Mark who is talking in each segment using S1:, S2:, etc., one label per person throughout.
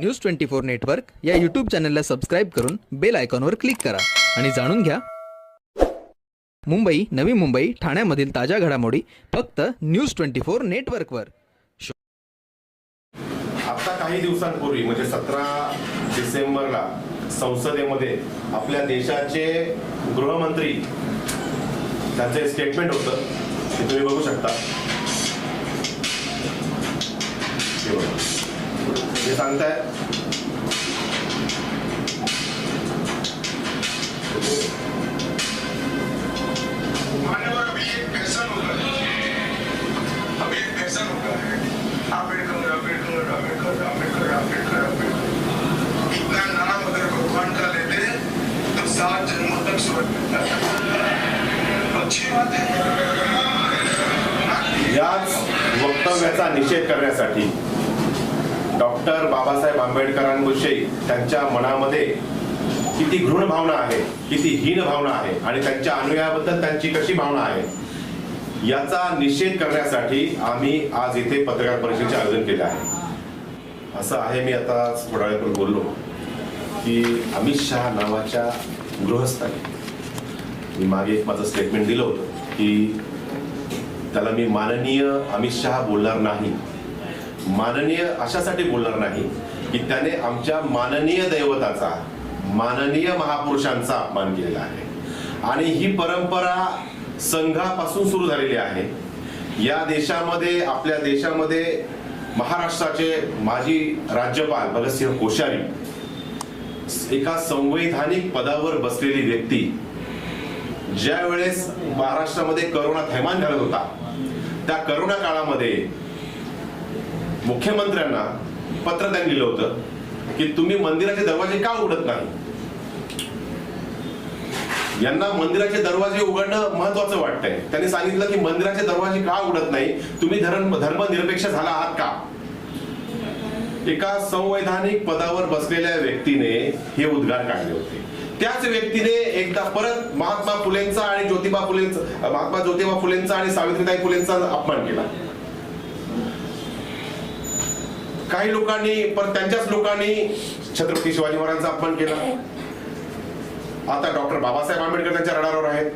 S1: News twenty four network या YouTube चॅनलला subscribe करून बेल आयकॉनवर क्लिक करा. आणि जाणून घ्या. मुंबई नवी मुंबई ठाण्यामधील ताज्या घडामोडी फक्त न्यूज ट्वेंटी फोर नेटवर्कवर
S2: आता काही दिवसांपूर्वी म्हणजे सतरा डिसेंबरला संसदेमध्ये आपल्या देशाचे गृहमंत्री त्यांचं स्टेटमेंट होतं ते तुम्ही बघू शकता. ते सांगताय.
S3: मान्यवर अभी एक फैशन हो है
S2: याच वक्तव्याचा निषेध करण्यासाठी डॉक्टर बाबासाहेब आंबेडकरांविषयी त्यांच्या मनामध्ये किती घृण भावना आहे किती हीन भावना आहे आणि त्यांच्या अनुयायाबद्दल त्यांची कशी भावना आहे याचा निषेध करण्यासाठी आम्ही आज इथे पत्रकार परिषदेचे आयोजन केले आहे. असं आहे मी आता थोड्या वेळापूर्वी बोललो की अमित शहा नावाच्या गृहस्थाने मी मागे एक माझं स्टेटमेंट दिलं होतं की त्याला मी माननीय अमित शहा बोलणार नाही. माननीय अशासाठी बोलणार नाही की त्याने आमच्या माननीय दैवताचा माननीय महापुरुषांचा अपमान केलेला आहे. आणि ही परंपरा संघापासून सुरू झालेली आहे. या देशामध्ये आपल्या देशामध्ये महाराष्ट्राचे माजी राज्यपाल भगतसिंह कोश्यारी एका संवैधानिक पदावर बसलेली व्यक्ती ज्या वेळेस महाराष्ट्रामध्ये करोना थैमान घालत होता त्या करोना काळामध्ये मुख्यमंत्र्यांना पत्र त्यांनी लिहिलं होतं की तुम्ही मंदिराचे दरवाजे का उघडत नाही? यांना मंदिराचे दरवाजे उघडणं महत्वाचं वाटतंय. त्यांनी सांगितलं की मंदिराचे दरवाजे का उघडत नाही? तुम्ही धर्म धर्मनिरपेक्ष झाला आहात का? एका संवैधानिक पदावर बसलेल्या व्यक्तीने हे उद्गार काढले होते. त्याच व्यक्तीने एकदा परत महात्मा फुलेंचा आणि ज्योतिबा फुलेंचा महात्मा ज्योतिबा फुलेंचा आणि सावित्रीबाई फुलेंचा अपमान केला. काही लोकांनी पण त्यांच्याच लोकांनी छत्रपती शिवाजी महाराजांचा अपमान केला. आता डॉक्टर बाबासाहेब आंबेडकर त्यांच्या रडारवर आहेत.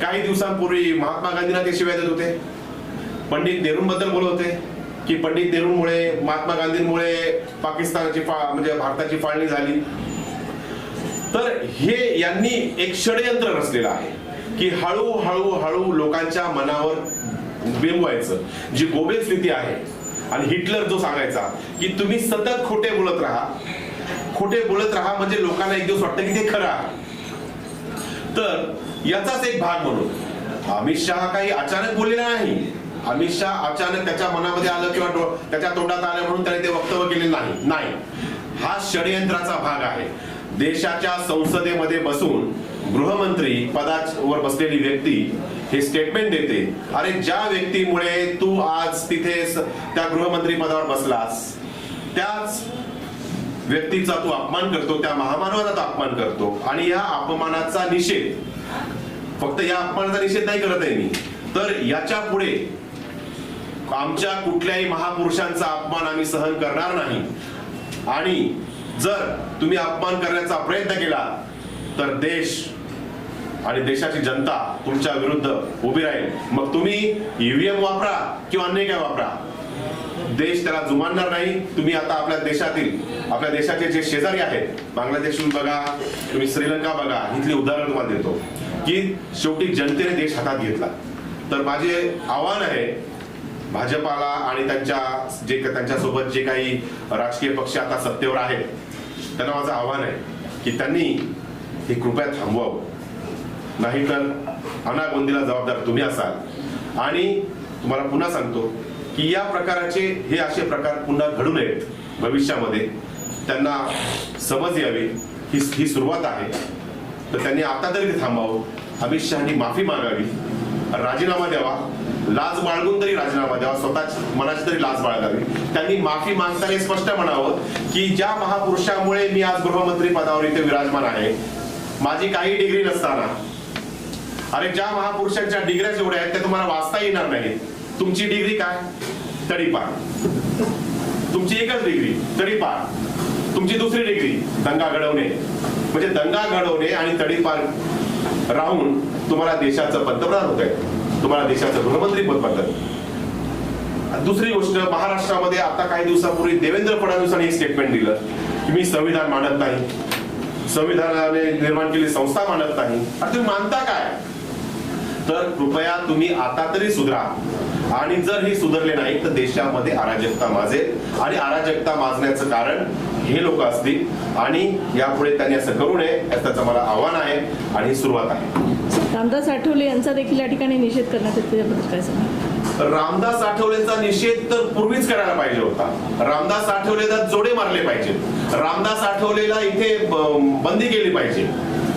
S2: काही दिवसांपूर्वी महात्मा गांधींना ते शिवाय देत होते. पंडित नेहरूंबद्दल बोलत होते की पंडित नेहरूंमुळे महात्मा गांधींमुळे पाकिस्तानाची फा म्हणजे भारताची फाळणी झाली. तर हे यांनी एक षडयंत्र रचलेलं आहे की हळूहळू हळू लोकांच्या मनावर बिंबवायचं जी गोबेज स्थिती आहे आणि हिटलर जो सांगायचा की तुम्ही सतत खोटे बोलत राहा. खोटे बोलत राहा म्हणजे लोकांना एक दिवस वाटतं की ते खरा तर याचाच एक भाग म्हणून अमित शहा काही अचानक बोललेला नाही. अमित शहा अचानक त्याच्या मनामध्ये आलं किंवा त्याच्या तोंडात आलं म्हणून त्याने ते वक्तव्य केले नाही. नाही. हा षडयंत्राचा भाग आहे. देशाच्या संसदेमध्ये बसून गृहमंत्री पदावर बसलेली व्यक्ती हे स्टेटमेंट देते. अरे ज्या व्यक्तीमुळे तू आज तिथे त्या गृहमंत्री पदावर बसलास त्याच व्यक्तीचा तू अपमान करतो त्या महामानवाचा अपमान करतो. आणि या अपमानाचा निषेध फक्त या अपमानाचा निषेध नाही करत आहे मी. तर याच्यापुढे आमच्या कुठल्याही महापुरुषांचा अपमान आम्ही सहन करणार नाही. आणि जर तुम्ही अपमान करण्याचा प्रयत्न केला तर देश आणि देशाची जनता तुमच्या विरुद्ध उभी राहील. मग तुम्ही ईव्हीएम वापरा किंवा अन्य काय वापरा? देश त्याला जुमानणार नाही. तुम्ही आता आपल्या देशातील आपल्या देशाचे जे शेजारी आहेत बांगलादेशून बघा तुम्ही श्रीलंका बघा इथली उदाहरण तुम्हाला देतो. की शेवटी जनतेने देश हातात घेतला. तर माझे आव्हान आहे भाजपाला आणि त्यांच्या जे त्यांच्यासोबत जे काही राजकीय पक्ष आता सत्तेवर आहेत त्यांना माझं आव्हान आहे की त्यांनी हे कृपया थांबवावं. नाहीतर अनागोंदीला जबाबदार तुम्ही असाल. आणि तुम्हाला पुन्हा सांगतो की या प्रकाराचे हे असे प्रकार पुन्हा घडू नयेत भविष्यामध्ये. त्यांना समज यावी. ही ही सुरुवात आहे. तर त्यांनी आता तरी थांबावं. अमित शहानी माफी मागावी. राजीनामा द्यावा. लाज बाळगून तरी राजीनामा द्यावा. स्वतःच मनाची तरी लाज बाळगावी. त्यांनी माफी मागताना हे स्पष्ट म्हणावं की ज्या महापुरुषामुळे मी आज गृहमंत्री पदावर इथे विराजमान आहे माझी काही डिग्री नसताना अरे ज्या महापुरुषांच्या डिग्र्या जेवढ्या आहेत त्या तुम्हाला वाचता येणार नाही तुमची डिग्री काय? तडीपार तुमची एकच डिग्री तडीपार तुमची दुसरी डिग्री दंगा घडवणे. म्हणजे दंगा घडवणे आणि तडीपार राहून तुम्हाला देशाचं पंतप्रधान होत आहे तुम्हाला देशाचं गृहमंत्री पद पडतं. दुसरी गोष्ट महाराष्ट्रामध्ये आता काही दिवसापूर्वी देवेंद्र फडणवीसांनी स्टेटमेंट दिलं की मी संविधान मानत नाही. संविधानाने निर्माण केलेली संस्था मानत नाही. अरे तुम्ही मानता काय? तर कृपया तुम्ही आता तरी सुधरा. आणि जर ही सुधारले नाही तर देशामध्ये अराजकता माजेल. आणि अराजकता माजण्याचं कारण हे लोक असतील. आणि यापुढे त्यांनी असं करू नये त्याचं मला आव्हान आहे. आणि ही सुरुवात आहे.
S4: रामदास आठवले यांचा देखील या ठिकाणी निषेध करण्यात येतो. काय
S2: रामदास आठवलेंचा निषेध तर पूर्वीच करायला पाहिजे होता. रामदास आठवलेला जोडे मारले पाहिजे रामदास आठवलेला इथे बंदी केली पाहिजे.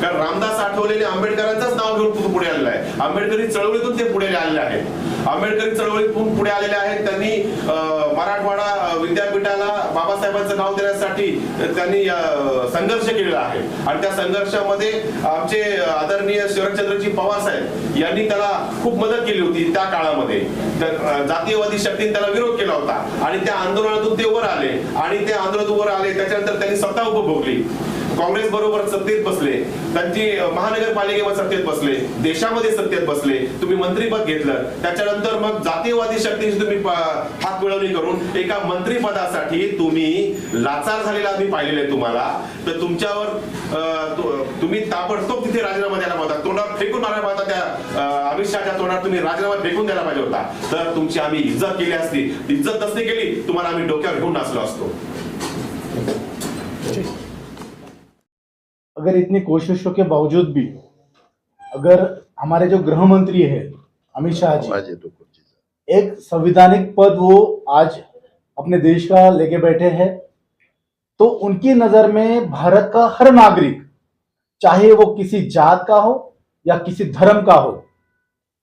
S2: कारण रामदास आठवलेले आंबेडकरांचंच नाव घेऊन पुढे आलेलं आहे. आंबेडकरी चळवळीतून ते पुढे आलेले आहेत. आंबेडकरी चळवळीतून पुढे आलेले आहेत. त्यांनी मराठवाडा विद्यापीठाला बाबासाहेबांचं नाव देण्यासाठी त्यांनी संघर्ष केलेला आहे. आणि त्या संघर्षामध्ये आमचे आदरणीय शरदचंद्रजी पवार साहेब यांनी त्याला खूप मदत केली होती त्या काळामध्ये. तर, जातीयवादी शक्तीने त्याला विरोध केला होता. आणि त्या आंदोलनातून ते वर आले. आणि त्या आंदोलनातून वर आले. त्याच्यानंतर त्यांनी सत्ता उपभोगली. काँग्रेस बरोबर सत्तेत बसले त्यांची महानगरपालिकेवर सत्तेत बसले देशामध्ये सत्तेत बसले तुम्ही मंत्रीपद घेतलं त्याच्यानंतर मग जातीयवादी शक्तीची तुम्ही हात मिळवणी करून एका मंत्रीपदासाठी तुम्ही लाचार झालेला आम्ही पाहिलेलं आहे तुम्हाला. तर तुमच्यावर अं, तुम्ही ताबडतोब तिथे राजीनामा द्यायला पाहता तोंडावर फेकून मारायला पाहिजे त्या अमित शहाच्या तोंडावर तुम्ही राजीनामा फेकून द्यायला पाहिजे होता. तर तुमची आम्ही इज्जत केली असती. इज्जत नसती केली? तुम्हाला आम्ही डोक्यावर घेऊन नाचलो असतो.
S5: अगर इतनी कोशिशों के बावजूद भी अगर हमारे जो गृह मंत्री है अमित शाह जी एक संविधानिक पद वो आज अपने देश का लेके बैठे हैं तो उनकी नज़र में भारत का हर नागरिक चाहे वो किसी जात का हो या किसी धर्म का हो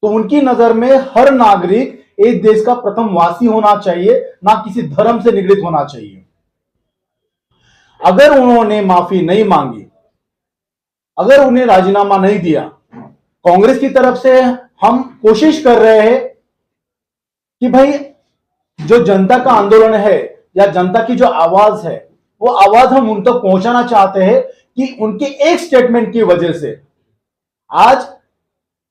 S5: तो उनकी नज़र में हर नागरिक एक देश का प्रथम वासी होना चाहिए ना किसी धर्म से निगड़ित होना चाहिए। अगर उन्होंने माफ़ी नहीं मांगी अगर उन्हें राजीनामा नहीं दिया, कांग्रेस की तरफ़ से हम कोशिश कर रहे हैं कि भाई, जो जनता का आंदोलन है या जनता की जो आवाज़ है, वो आवाज़ हम उन तक पहुंचाना चाहते हैं कि उनके एक स्टेटमेंट की वजह से। आज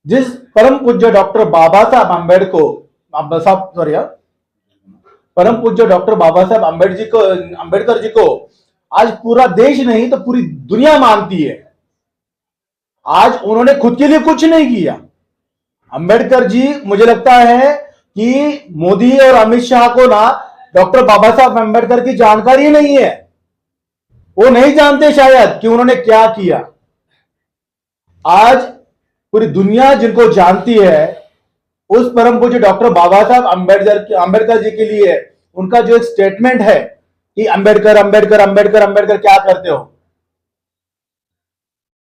S5: जिस परम पूज्य डॉक्टर बाबा साहब आम्बेडकर साहब सॉरी परम पूज्य डॉक्टर बाबा साहब आम्बेडकर जी को आम्बेडकर जी को आज पूरा देश नहीं तो पूरी दुनिया मानती है। आज उन्होंने खुद के लिए कुछ नहीं किया। अंबेडकर जी, मुझे लगता है कि मोदी और अमित शाह को ना डॉक्टर बाबा साहब अंबेडकर की जानकारी नहीं है। वो नहीं जानते शायद कि उन्होंने क्या किया। आज पूरी दुनिया जिनको जानती है, उस परम पूज्य डॉक्टर बाबा साहब अंबेडकर अंबेडकर जी के लिए उनका जो एक स्टेटमेंट है कि अंबेडकर अंबेडकर अंबेडकर अंबेडकर क्या करते हो?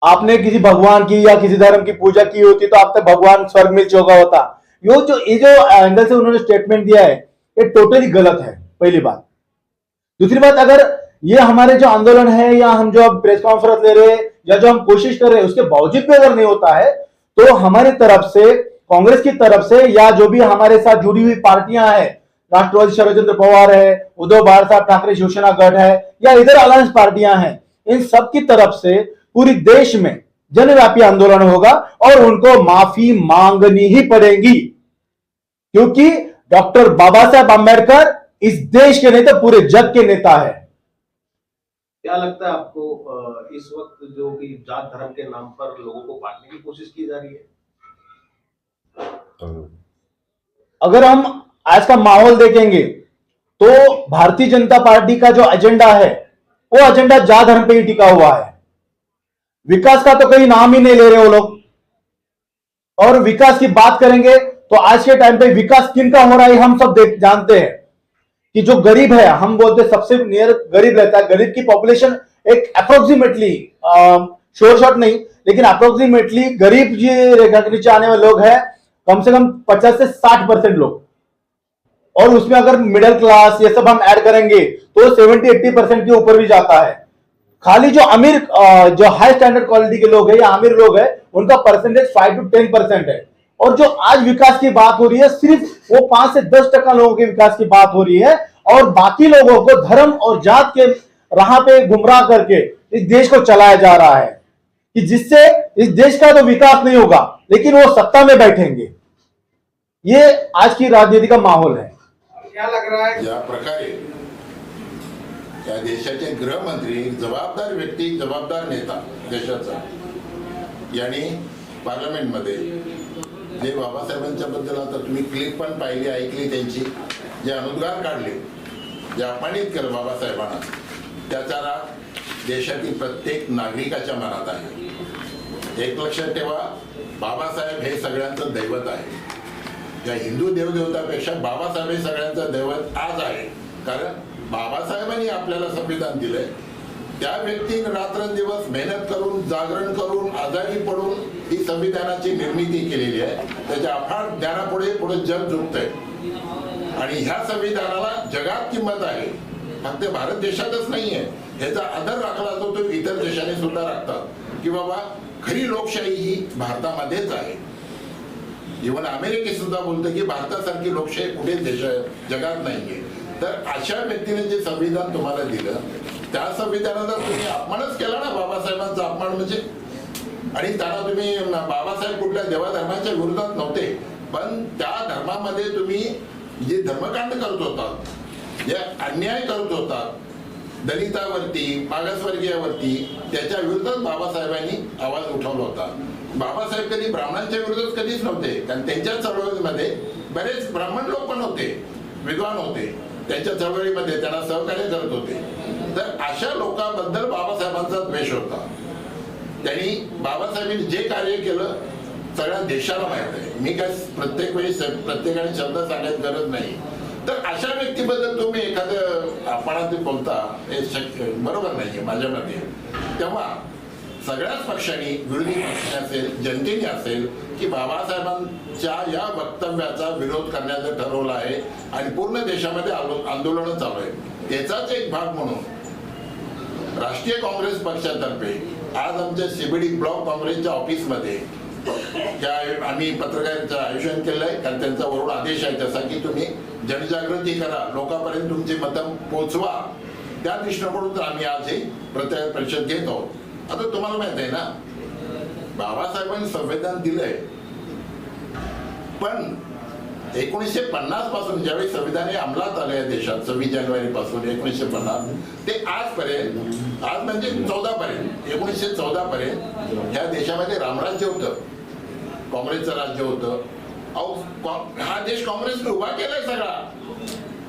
S5: आपने किसी भगवान की या किसी धर्म की पूजा की होती तो आप तक भगवान स्वर्ग मिल चुका होता। यो जो, ये जो एंगल से उन्होंने स्टेटमेंट दिया है, ये टोटली गलत है, पहली बात। दूसरी बात, अगर ये हमारे जो आंदोलन है या हम जो अब प्रेस कॉन्फ्रेंस ले रहे हैं या जो हम कोशिश कर रहे हैं, उसके बावजूद भी अगर नहीं होता है तो हमारी तरफ़ से, कांग्रेस की तरफ़ से या जो भी हमारे साथ जुड़ी हुई पार्टियाँ हैं, राष्ट्रवादी शरदचंद्र पवार है, उद्धव बार साहब ठाकरे शिवसेना गढ़ है, या इधर अलायंस पार्टियाँ हैं, इन सब की तरफ़ से पूरी देश में जनव्यापी आंदोलन होगा और उनको माफ़ी मांगनी ही पड़ेगी। क्योंकि डॉक्टर बाबा साहब आम्बेडकर इस देश के नहीं तो पूरे जग के नेता है।
S6: क्या लगता है आपको इस वक्त जो भी जात धर्म के नाम पर लोगों को बांटने की कोशिश की जा रही है?
S5: अगर हम आज का माहौल देखेंगे तो भारतीय जनता पार्टी का जो एजेंडा है वो एजेंडा जा धर्म पे ही टिका हुआ है। विकास का तो कहीं नाम ही नहीं ले रहे वो लोग। और विकास की बात करेंगे तो आज के टाइम पे विकास किन का हो रहा है, हम सब देख, जानते हैं कि जो गरीब है, हम बोलते सबसे नियर गरीब रहता है। गरीब की पॉपुलेशन एक अप्रोक्सीमेटली शोर शॉट नहीं, लेकिन अप्रोक्सीमेटली गरीब जी रेखा के नीचे आने वाले लोग हैं, कम से कम 50 से 60 परसेंट लोग। और उसमें अगर मिडिल क्लास ये सब हम ऐड करेंगे तो 70 80 परसेंट के ऊपर भी जाता है। खाली जो अमीर जो हाई स्टैंडर्ड क्वालिटी के लोग हैं या अमीर लोग हैं उनका percentage five to ten percent है। और जो आज विकास की बात हो रही है सिर्फ़ वो पाँच से दस टका लोगों के विकास की बात हो रही है और बाकी लोगों को धर्म और जात के राह पे गुमराह करके इस देश को चलाया जा रहा है। कि जिससे इस देश का तो विकास नहीं होगा लेकिन वो सत्ता में बैठेंगे। ये आज की राजनीति का माहौल है।
S6: क्या लग रहा है?
S7: त्या देशाचे गृहमंत्री जबाबदार व्यक्ती जबाबदार नेता देशाचा. यांनी पार्लमेंटमध्ये जे बाबासाहेबांच्या बद्दल आता तुम्ही क्लिप पण पाहिली ऐकली त्यांची जे अनुद्गार काढले जे अपमानित केलं बाबासाहेबांना त्याचा राग देशातील प्रत्येक नागरिकाच्या मनात आहे. एक लक्षात ठेवा बाबासाहेब हे सगळ्यांचं दैवत आहे. त्या हिंदू देवदेवतापेक्षा बाबासाहेब हे सगळ्यांचं दैवत आज आहे. कारण बाबासाहेबांनी आपल्याला संविधान दिलंय. त्या व्यक्तीने रात्रंदिवस मेहनत करून जागरण करून आजारी पडून ही संविधानाची निर्मिती केलेली आहे. त्याच्या अफाट ज्ञानापुढे पुढे जग झुकतंय. आणि ह्या संविधानाला जगात किंमत आहे. फक्त भारत देशातच नाहीये. ह्याचा आदर राखला जातो तो इतर देशाने सुद्धा राखतात. की बाबा खरी लोकशाही ही भारतामध्येच आहे. इव्हन अमेरिकेत सुद्धा बोलतं की भारतासारखी लोकशाही कुठेच देश जगात नाहीये. तर अशा व्यक्तीने जे संविधान तुम्हाला दिलं त्या संविधानाचा तुम्ही अपमानच केला ना बाबासाहेबांचा अपमान म्हणजे? आणि त्यांना तुम्ही बाबासाहेब कुठल्या देवाधर्माच्या विरोधात नव्हते पण त्या धर्मामध्ये तुम्ही जे धर्मकांड करत होतात जे अन्याय करत होतात दलितावरती मागासवर्गीयावरती त्याच्या विरोधात बाबासाहेबांनी आवाज उठवला होता. बाबासाहेब कधी ब्राह्मणांच्या विरोधात कधीच नव्हते कारण त्यांच्या चळवळीमध्ये बरेच ब्राह्मण लोक पण होते विद्वान होते. त्यांच्या चळवळीमध्ये त्यांना सहकार्य करत होते. तर अशा लोकांबद्दल बाबासाहेबांचा द्वेष होता. त्यांनी बाबासाहेबांनी जे कार्य केलं सगळ्या देशाला माहीत आहे. मी काय प्रत्येक वेळी प्रत्येकाने शब्द सांगायची गरज नाही. तर अशा व्यक्तीबद्दल तुम्ही एखादं आपणात बोलता हे शक्य बरोबर नाही माझ्या मते. तेव्हा सगळ्याच पक्षांनी विरोधी पक्ष असेल जनतेने असेल की बाबासाहेबांच्या या वक्तव्याचा विरोध करण्याचं ठरवलं आहे आणि पूर्ण देशामध्ये आंदोलन चालू आहे त्याचाच एक भाग म्हणून राष्ट्रीय काँग्रेस पक्षातर्फे आज आमच्या सीबीडी ब्लॉक काँग्रेसच्या ऑफिसमध्ये ज्या आम्ही पत्रकारांचं आयोजन केलं आहे. कारण त्यांचा वरून आदेश आहे तसा की तुम्ही जनजागृती करा लोकांपर्यंत तुमची मतं पोचवा. त्या दृष्टिकोनातून आम्ही आज हे प्रत्यय परिषद घेत आहोत. आता तुम्हाला माहीत आहे ना बाबासाहेबांनी संविधान दिलंय. पण एकोणीसशे पन्नासपासून ज्यावेळी संविधान हे अंमलात आले आहे देशात सव्वीस जानेवारी पासून एकोणीसशे पन्नास ते आजपर्यंत आज म्हणजे चौदा पर्यंत एकोणीसशे चौदा पर्यंत ह्या देशामध्ये रामराज्य होतं. काँग्रेसचं राज्य होतं. अहो कॉ- हा देश काँग्रेसने उभा केलाय सगळा.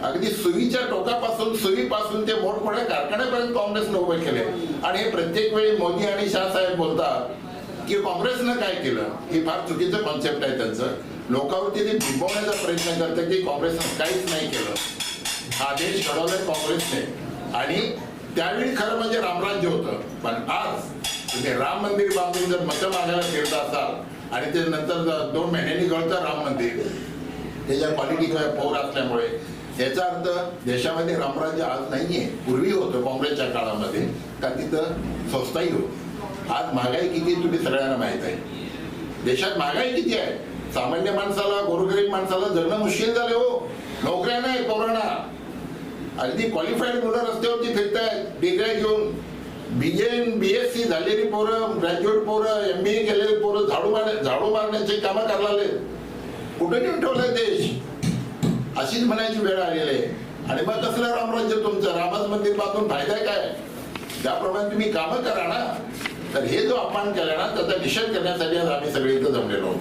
S7: अगदी सुईच्या टोकापासून सुईपासून ते मोठमोठ्या कारखान्यापर्यंत काँग्रेसनं उभे केले. आणि हे प्रत्येक वेळी मोदी आणि शाह साहेब बोलतात की काँग्रेसनं काय केलं? हे फार चुकीचं कॉन्सेप्ट आहे त्यांचं. लोकांवरती ते बिंबवण्याचा प्रयत्न करतात की काँग्रेसनं काहीच नाही केलं. हा देश घडवलाय काँग्रेसने. आणि त्यावेळी खरं म्हणजे रामराज्य होतं. पण आज तुम्ही राम मंदिर बांधून जर मतं मागायला फिरता असाल आणि ते नंतर दोन महिन्यांनी घडतं राम मंदिर त्याच्या पॉलिटिकल पोर असल्यामुळे. याचा अर्थ देशामध्ये रामराज्य आज नाहीये पूर्वी होतं काँग्रेसच्या काळामध्ये. का तिथं स्वस्ताही होती. आज महागाई किती तुम्ही सगळ्यांना माहीत आहे. देशात महागाई किती आहे? सामान्य माणसाला गोरगरीब माणसाला जगणं मुश्किल झाले हो. नोकऱ्या नाही कोरोना अगदी क्वालिफाईड मुलं रस्त्यावरती फिरतायत डिग्र्या घेऊन. बीएन बीएससी झालेली पोरं ग्रॅज्युएट पोरं एम बी ए केलेली पोरं झाडू मार झाडू मारण्याचे कामं करायला कुठे नेऊन ठेवलंय देश? अशीच म्हणायची वेळ आलेली आहे. आणि मग कसलं रामराज्य तुमचं? रामच मंदिरपासून फायदा काय? त्याप्रमाणे तुम्ही कामं करा ना तर हे जो अपमान केला ना त्याचा निषेध करण्यासाठी आज आम्ही सगळे इथं जमलेलो